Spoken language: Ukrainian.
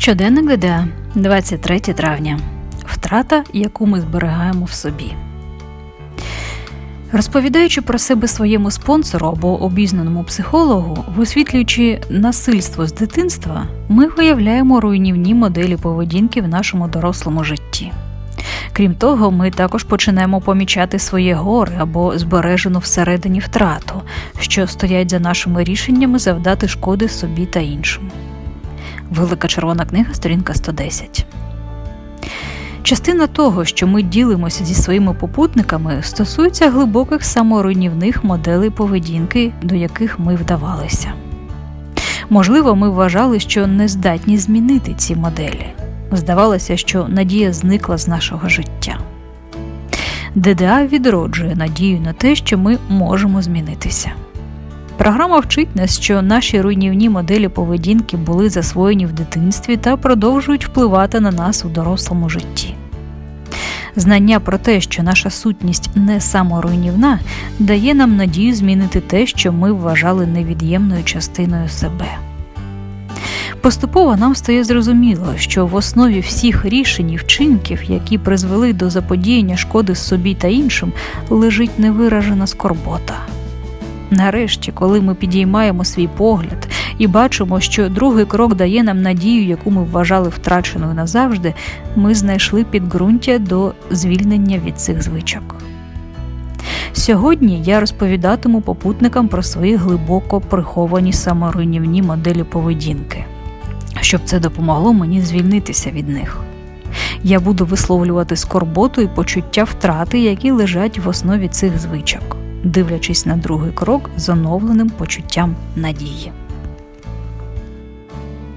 Щоденник ДДА, 23 травня. Втрата, яку ми зберігаємо в собі. Розповідаючи про себе своєму спонсору або обізнаному психологу, висвітлюючи насильство з дитинства, ми виявляємо руйнівні моделі поведінки в нашому дорослому житті. Крім того, ми також починаємо помічати своє горе або збережену всередині втрату, що стоять за нашими рішеннями завдати шкоди собі та іншим. Велика червона книга, сторінка 110. Частина того, що ми ділимося зі своїми попутниками, стосується глибоких саморуйнівних моделей поведінки, до яких ми вдавалися. Можливо, ми вважали, що не здатні змінити ці моделі. Здавалося, що надія зникла з нашого життя. ДДА відроджує надію на те, що ми можемо змінитися. Програма вчить нас, що наші руйнівні моделі поведінки були засвоєні в дитинстві та продовжують впливати на нас у дорослому житті. Знання про те, що наша сутність не саморуйнівна, дає нам надію змінити те, що ми вважали невід'ємною частиною себе. Поступово нам стає зрозуміло, що в основі всіх рішень і вчинків, які призвели до заподіяння шкоди собі та іншим, лежить невиражена скорбота. Нарешті, коли ми підіймаємо свій погляд і бачимо, що другий крок дає нам надію, яку ми вважали втраченою назавжди, ми знайшли підґрунтя до звільнення від цих звичок. Сьогодні я розповідатиму попутникам про свої глибоко приховані саморуйнівні моделі поведінки, щоб це допомогло мені звільнитися від них. Я буду висловлювати скорботу і почуття втрати, які лежать в основі цих звичок, дивлячись на другий крок з оновленим почуттям надії.